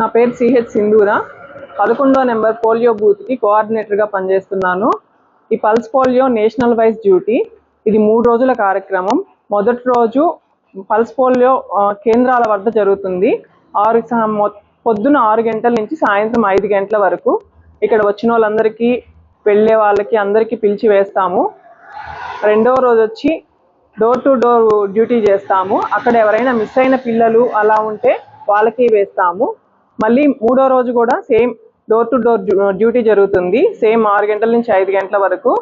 నా పేరు సిహెచ్ సింధూరా. పదకొండో నెంబర్ పోలియో బూత్కి కోఆర్డినేటర్గా పనిచేస్తున్నాను. ఈ pulse polio national wise duty. ఇది మూడు రోజుల కార్యక్రమం. మొదటి రోజు పల్స్ పోలియో కేంద్రాల వద్ద జరుగుతుంది. ఆరు పొద్దున ఆరు గంటల నుంచి సాయంత్రం ఐదు గంటల వరకు ఇక్కడ వచ్చిన వాళ్ళందరికీ వెళ్ళే వాళ్ళకి అందరికీ పిలిచి వేస్తాము. రెండవ రోజు వచ్చి డోర్ టు డోర్ డ్యూటీ చేస్తాము. అక్కడ ఎవరైనా మిస్ అయిన పిల్లలు అలా ఉంటే వాళ్ళకి వేస్తాము. మళ్ళీ మూడో రోజు కూడా same door to door duty జరుగుతుంది. సేమ్ ఆరు గంటల నుంచి ఐదు గంటల వరకు.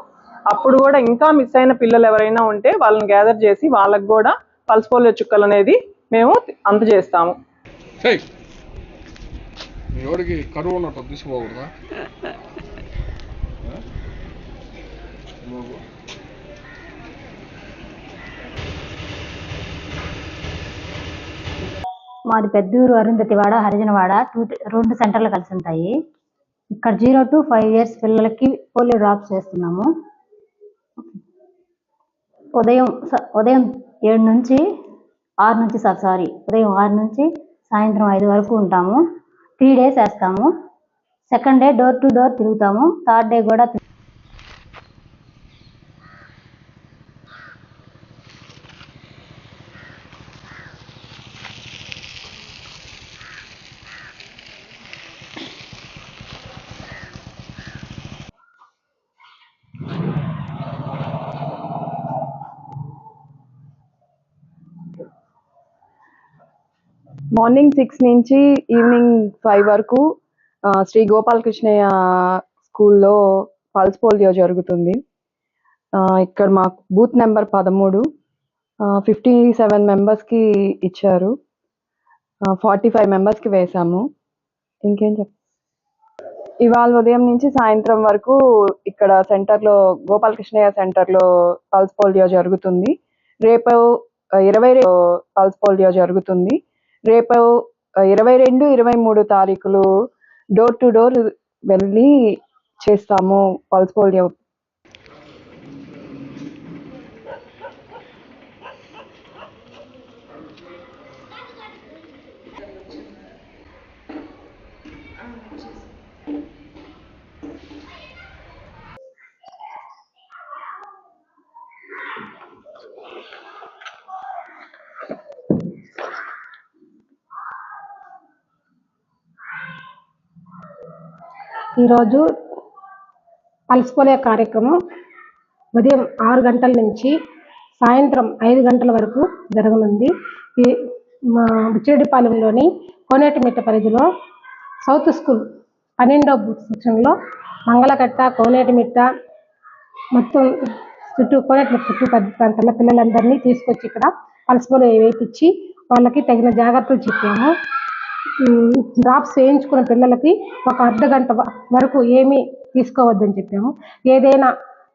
అప్పుడు కూడా ఇంకా మిస్ అయిన పిల్లలు ఎవరైనా ఉంటే వాళ్ళని గ్యాదర్ చేసి వాళ్ళకి కూడా పల్స్ పోలియో చుక్కలు అనేది మేము అందజేస్తాము. కరువు ఉన్నట్టు తీసుకోకూడదా మాది పెద్దూరు అరుంధతివాడ హరిజనవాడ. టూ రెండు సెంటర్లు కలిసి ఉంటాయి ఇక్కడ జీరో టు ఫైవ్ ఇయర్స్ పిల్లలకి పోలియో డ్రాప్స్ చేస్తున్నాము ఉదయం ఉదయం ఏడు నుంచి ఆరు నుంచి సార్ సారీ ఉదయం ఆరు నుంచి సాయంత్రం ఐదు వరకు ఉంటాము. త్రీ డేస్ వేస్తాము. Second day door to door తిరుగుతాము. Third day కూడా మార్నింగ్ సిక్స్ నుంచి ఈవినింగ్ ఫైవ్ వరకు శ్రీ గోపాలకృష్ణయ్య స్కూల్లో పల్స్ పోలియో జరుగుతుంది. ఇక్కడ మాకు బూత్ నెంబర్ పదమూడు. ఫిఫ్టీ సెవెన్ మెంబర్స్కి ఇచ్చారు. ఫార్టీ ఫైవ్ మెంబర్స్కి వేసాము. ఇంకేం చెప్ ఇవాళ ఉదయం నుంచి సాయంత్రం వరకు ఇక్కడ సెంటర్లో గోపాలకృష్ణయ్య సెంటర్లో పల్స్ పోలియో జరుగుతుంది. రేపు ఇరవై రే- పల్స్ పోలియో జరుగుతుంది. రేపు ఇరవై రెండు ఇరవై మూడు తారీఖులు డోర్ టు డోర్ వెళ్ళి చేస్తాము పల్స్ పోలియో ఈరోజు పల్స్ పోలియో కార్యక్రమం ఉదయం ఆరు గంటల నుంచి సాయంత్రం ఐదు గంటల వరకు జరగనుంది. ఈ మా బుచ్చిరెడ్డిపాలెంలోని కోనేటిమిట్ట పరిధిలో సౌత్ స్కూల్ పన్నెండో బూత్ సెక్షన్లో మంగళకట్ట కోనేటిమిట్ట మొత్తం చుట్టూ కోనేటిమిట్ట చుట్టూ పెద్ద ప్రాంతాల పిల్లలందరినీ తీసుకొచ్చి ఇక్కడ పల్స్ పోలియో వేయించి వాళ్ళకి తగిన జాగ్రత్తలు చెప్పాము. డ్రాప్స్ వేయించుకున్న పిల్లలకి ఒక అర్ధ గంట వరకు ఏమీ తీసుకోవద్దని చెప్పాము. ఏదైనా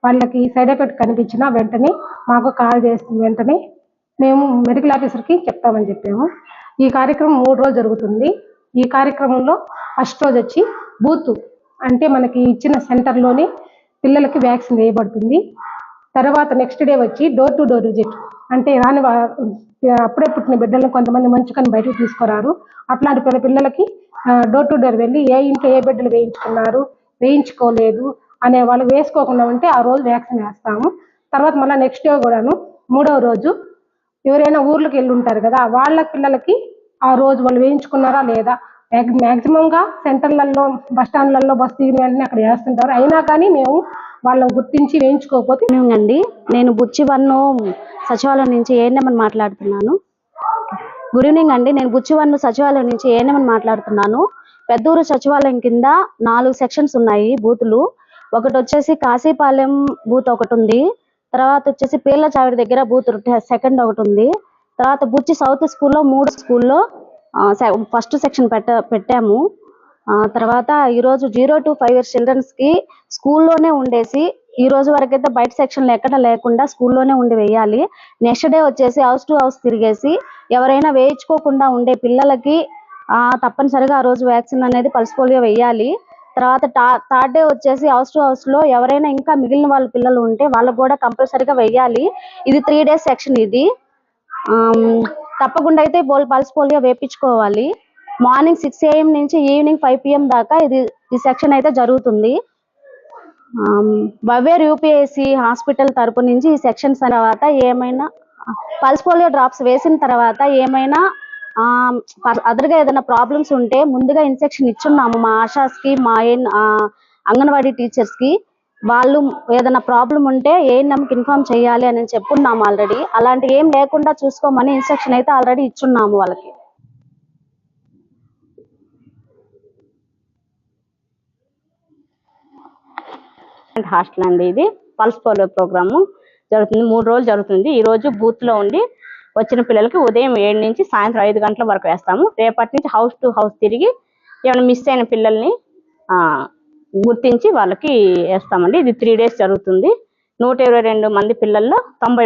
వాళ్ళకి సైడ్ ఎఫెక్ట్ కనిపించినా వెంటనే మాకు కాల్ చేసి వెంటనే మేము మెడికల్ ఆఫీసర్కి చెప్తామని చెప్పాము. ఈ కార్యక్రమం మూడు రోజులు జరుగుతుంది. ఈ కార్యక్రమంలో ఫస్ట్ రోజు వచ్చి బూత్ అంటే మనకి ఇచ్చిన సెంటర్లోనే పిల్లలకి వ్యాక్సిన్ వేయబడుతుంది. తర్వాత నెక్స్ట్ డే వచ్చి డోర్ టు డోర్ విజిట్ అంటే రాని అప్పుడే పుట్టిన బిడ్డలను కొంతమంది మంచుకొని బయటకు తీసుకురారు. అట్లాంటి పిల్ల పిల్లలకి డోర్ టు డోర్ వెళ్ళి ఏ ఇంట్లో ఏ బిడ్డలు వేయించుకున్నారు వేయించుకోలేదు అనే వాళ్ళు వేసుకోకుండా ఉంటే ఆ రోజు వ్యాక్సిన్ వేస్తాము. తర్వాత మళ్ళీ నెక్స్ట్ డే కూడాను మూడవ రోజు ఎవరైనా ఊర్లకు వెళ్ళి ఉంటారు కదా వాళ్ళ పిల్లలకి ఆ రోజు వాళ్ళు వేయించుకున్నారా లేదా? మ్యాక్సిమంగా సెంటర్లలో బస్ స్టాండ్లలో బస్ దిగిన వెంటనే అక్కడ వేస్తుంటారు. అయినా కానీ మేము వాళ్ళని గుర్తించి వేయించుకోకపోతే అండి నేను బుచ్చివన్ను సచివాలయం నుంచి ఏఎన్ఎం మాట్లాడుతున్నాను. గుడ్ ఈవినింగ్ అండి. నేను బుచ్చివన్ను సచివాలయం నుంచి ఏఎన్ఎం మాట్లాడుతున్నాను. పెద్దూరు సచివాలయం కింద నాలుగు సెక్షన్స్ ఉన్నాయి బూతులు. ఒకటి వచ్చేసి కాశీపాలెం బూత్ ఒకటి ఉంది. తర్వాత వచ్చేసి పీర్ల చావిడి దగ్గర బూత్ సెకండ్ ఒకటి ఉంది. తర్వాత బుచ్చి సౌత్ స్కూల్లో మూడు స్కూల్లో ఫస్ట్ సెక్షన్ పెట్ట పెట్టాము. తర్వాత ఈ రోజు జీరో టు ఫైవ్ ఇయర్స్ చిల్డ్రన్స్కి స్కూల్లోనే ఉండేసి ఈ రోజు వరకు అయితే బయట సెక్షన్ ఎక్కడ లేకుండా స్కూల్లోనే ఉండి వేయాలి. నెక్స్ట్ డే వచ్చేసి హౌస్ టు హౌస్ తిరిగేసి ఎవరైనా వేయించుకోకుండా ఉండే పిల్లలకి ఆ తప్పనిసరిగా ఆ రోజు వ్యాక్సిన్ అనేది పల్స్ పోలియో వేయాలి. తర్వాత థర్డ్ డే వచ్చేసి హౌస్ టు హౌస్లో ఎవరైనా ఇంకా మిగిలిన వాళ్ళ పిల్లలు ఉంటే వాళ్ళకు కూడా కంపల్సరిగా వేయాలి. ఇది త్రీ డేస్ సెక్షన్ ఇది. తప్పకుండా అయితే పోల్ పల్స్ పోలియో వేపించుకోవాలి మార్నింగ్ సిక్స్ ఏఎం నుంచి ఈవినింగ్ ఫైవ్ పిఎం దాకా ఇది ఈ సెక్షన్ అయితే జరుగుతుంది. బవేర్ యూపీఎస్సి హాస్పిటల్ తరపు నుంచి ఈ సెక్షన్ తర్వాత ఏమైనా పల్స్ పోలియో డ్రాప్స్ వేసిన తర్వాత ఏమైనా అదర్గా ఏదైనా ప్రాబ్లమ్స్ ఉంటే ముందుగా ఇన్సెక్షన్ ఇచ్చున్నాము మా ఆశాస్కి మా ఏన్ అంగన్వాడీ టీచర్స్కి. వాళ్ళు ఏదైనా ప్రాబ్లం ఉంటే ఏఎన్ఎంకి ఇన్ఫార్మ్ చేయాలి అని చెప్పున్నాము ఆల్రెడీ. అలాంటి ఏం లేకుండా చూసుకోమని ఇన్స్ట్రక్షన్ అయితే ఆల్రెడీ ఇచ్చున్నాము వాళ్ళకి. హాస్టల్ అండి ఇది. పల్స్ పోలియో ప్రోగ్రాము జరుగుతుంది. మూడు రోజులు జరుగుతుంది. ఈ రోజు బూత్లో ఉండి వచ్చిన పిల్లలకి ఉదయం ఏడు నుంచి సాయంత్రం ఐదు గంటల వరకు వేస్తాము. రేపటి నుంచి హౌస్ టు హౌస్ తిరిగి ఏమైనా మిస్ అయిన పిల్లల్ని ఆ, గుర్తించి వాళ్ళకి వేస్తామండి. ఇది త్రీ డేస్ జరుగుతుంది. నూట ఇరవై రెండు మంది పిల్లల్లో తొంభై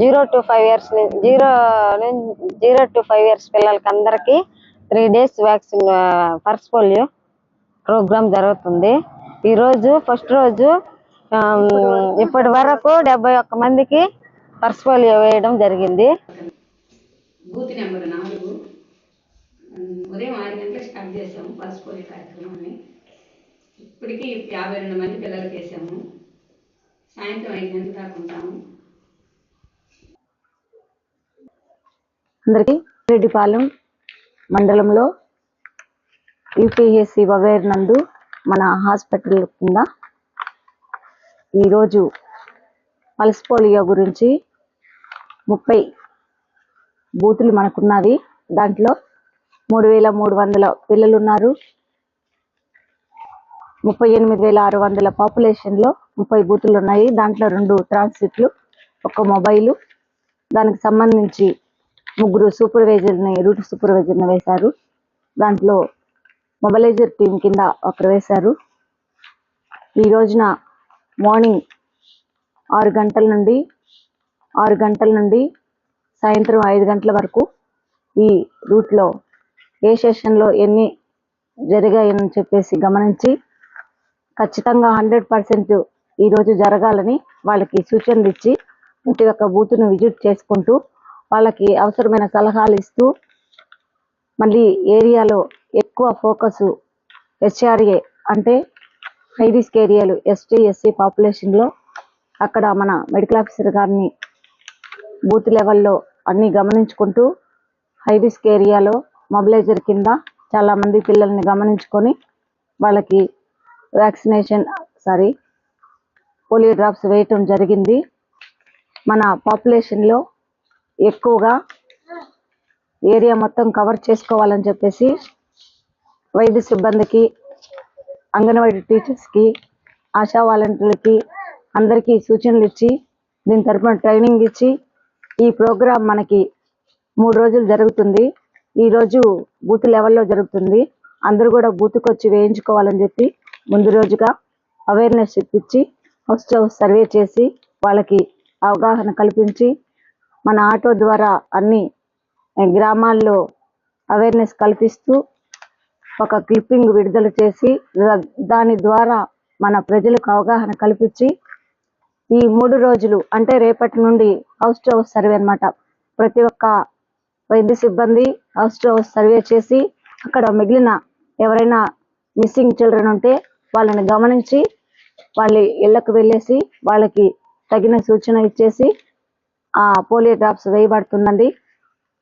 zero to five years zero zero to five years పిల్లలకి అందరికీ three days vaccine pulse polio program జరుగుతుంది. ఈరోజు ఫస్ట్ రోజు ఇప్పటి వరకు డెబ్బై ఒక్క మందికి పర్స్ పోలియో వేయడం జరిగింది. బూత్ నెంబర్ నాలుగు. ఉదయం ఆరు గంటలకు స్టార్ట్ చేసాము పర్స్ పోలియో కార్యక్రమాన్ని. ఇప్పటికీ యాభై రెండు మంది పిల్లలకి వేసాము సాయంత్రం ఐదు గంటల దాకా ఉంటాము. అందరికీ రెడ్డిపాలెం మండలంలో యూపీఎస్సి వవేర్ నందు మన హాస్పిటల్ కింద ఈరోజు పల్స్ పోలియో గురించి ముప్పై బూతులు మనకున్నవి దాంట్లో మూడు వేల మూడు వందల పిల్లలు ఉన్నారు ముప్పై ఎనిమిది వేల ఆరు వందల పాపులేషన్లో ముప్పై బూతులు ఉన్నాయి దాంట్లో రెండు ట్రాన్సిట్లు ఒక మొబైలు. దానికి సంబంధించి ముగ్గురు సూపర్వైజర్ని రూట్ సూపర్వైజర్ని వేశారు. దాంట్లో మొబైలైజర్ టీం కింద ఒకరు వేశారు. ఈ రోజున మార్నింగ్ ఆరు గంటల నుండి ఆరు గంటల నుండి సాయంత్రం ఐదు గంటల వరకు ఈ రూట్లో ఏ సెషన్లో ఎన్ని జరిగాయని చెప్పేసి గమనించి ఖచ్చితంగా హండ్రెడ్ పర్సెంట్ ఈరోజు జరగాలని వాళ్ళకి సూచనలు ఇచ్చి ప్రతి ఒక్క బూత్ను విజిట్ చేసుకుంటూ వాళ్ళకి అవసరమైన సలహాలు ఇస్తూ మళ్ళీ ఏరియాలో ఎక్కువ ఫోకస్ హెచ్ఆర్ఏ అంటే హై రిస్క్ ఏరియాలు ఎస్టీ ఎస్సీ పాపులేషన్లో అక్కడ మన మెడికల్ ఆఫీసర్ గారిని బూత్ లెవెల్లో అన్నీ గమనించుకుంటూ హై రిస్క్ ఏరియాలో మొబిలైజర్ కింద చాలామంది పిల్లల్ని గమనించుకొని వాళ్ళకి వ్యాక్సినేషన్ సారీ పోలియో డ్రాప్స్ వేయటం జరిగింది. మన పాపులేషన్లో ఎక్కువగా ఏరియా మొత్తం కవర్ చేసుకోవాలని చెప్పేసి వైద్య సిబ్బందికి అంగన్వాడీ టీచర్స్కి ఆశా వాలంటీర్లకి అందరికీ సూచనలు ఇచ్చి దీని తరపున ట్రైనింగ్ ఇచ్చి ఈ ప్రోగ్రాం మనకి మూడు రోజులు జరుగుతుంది. ఈ రోజు బూత్ లెవెల్లో జరుగుతుంది. అందరూ కూడా బూత్కి వచ్చి వేయించుకోవాలని చెప్పి ముందు రోజుగా అవేర్నెస్ ఇప్పించి హౌస్ టు హౌస్ సర్వే చేసి వాళ్ళకి అవగాహన కల్పించి మన ఆటో ద్వారా అన్ని గ్రామాల్లో అవేర్నెస్ కల్పిస్తూ ఒక క్లిప్పింగ్ విడుదల చేసి దాని ద్వారా మన ప్రజలకు అవగాహన కల్పించి ఈ మూడు రోజులు అంటే రేపటి నుండి హౌస్ టు హౌస్ సర్వే అన్నమాట. ప్రతి ఒక్క వైద్య సిబ్బంది హౌస్ టు హౌస్ సర్వే చేసి అక్కడ మిగిలిన ఎవరైనా మిస్సింగ్ చిల్డ్రన్ ఉంటే వాళ్ళని గమనించి వాళ్ళ ఇళ్ళకు వెళ్ళేసి వాళ్ళకి తగిన సూచన ఇచ్చేసి పోలియో డ్రాప్స్ వేయబడుతుందండి.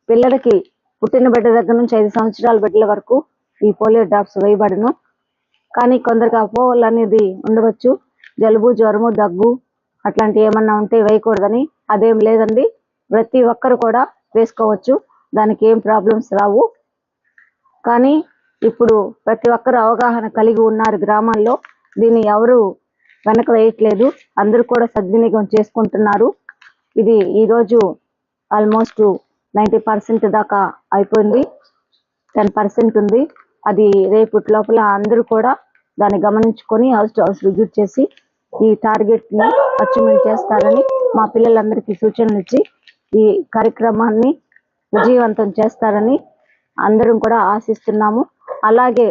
పిల్లలకి పుట్టిన బిడ్డ దగ్గర నుంచి ఐదు సంవత్సరాల బిడ్డల వరకు ఈ పోలియో డ్రాప్స్ వేయబడును. కానీ కొందరికి అపోహలు అనేది ఉండవచ్చు. జలుబు జ్వరము దగ్గు అట్లాంటి ఏమన్నా ఉంటే వేయకూడదని అదేం లేదండి. ప్రతి ఒక్కరు కూడా వేసుకోవచ్చు. దానికి ఏం ప్రాబ్లమ్స్ రావు. కానీ ఇప్పుడు ప్రతి ఒక్కరు అవగాహన కలిగి ఉన్నారు గ్రామాల్లో దీన్ని ఎవరు వెనక వేయట్లేదు. అందరూ కూడా సద్వినియోగం చేసుకుంటున్నారు. ఇది ఈరోజు ఆల్మోస్ట్ నైంటీ పర్సెంట్ దాకా అయిపోయింది. టెన్ పర్సెంట్ ఉంది. అది రేపు లోపల అందరూ కూడా దాన్ని గమనించుకొని హౌస్ టు హౌస్ విజిట్ చేసి ఈ టార్గెట్ని అచీవ్మెంట్ చేస్తారని మా పిల్లలందరికీ సూచనలు ఇచ్చి ఈ కార్యక్రమాన్ని విజయవంతం చేస్తారని అందరం కూడా ఆశిస్తున్నాము. అలాగే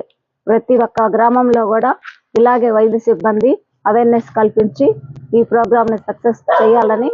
ప్రతి ఒక్క గ్రామంలో కూడా ఇలాగే వైద్య సిబ్బంది అవేర్నెస్ కల్పించి ఈ ప్రోగ్రామ్ని సక్సెస్ చేయాలని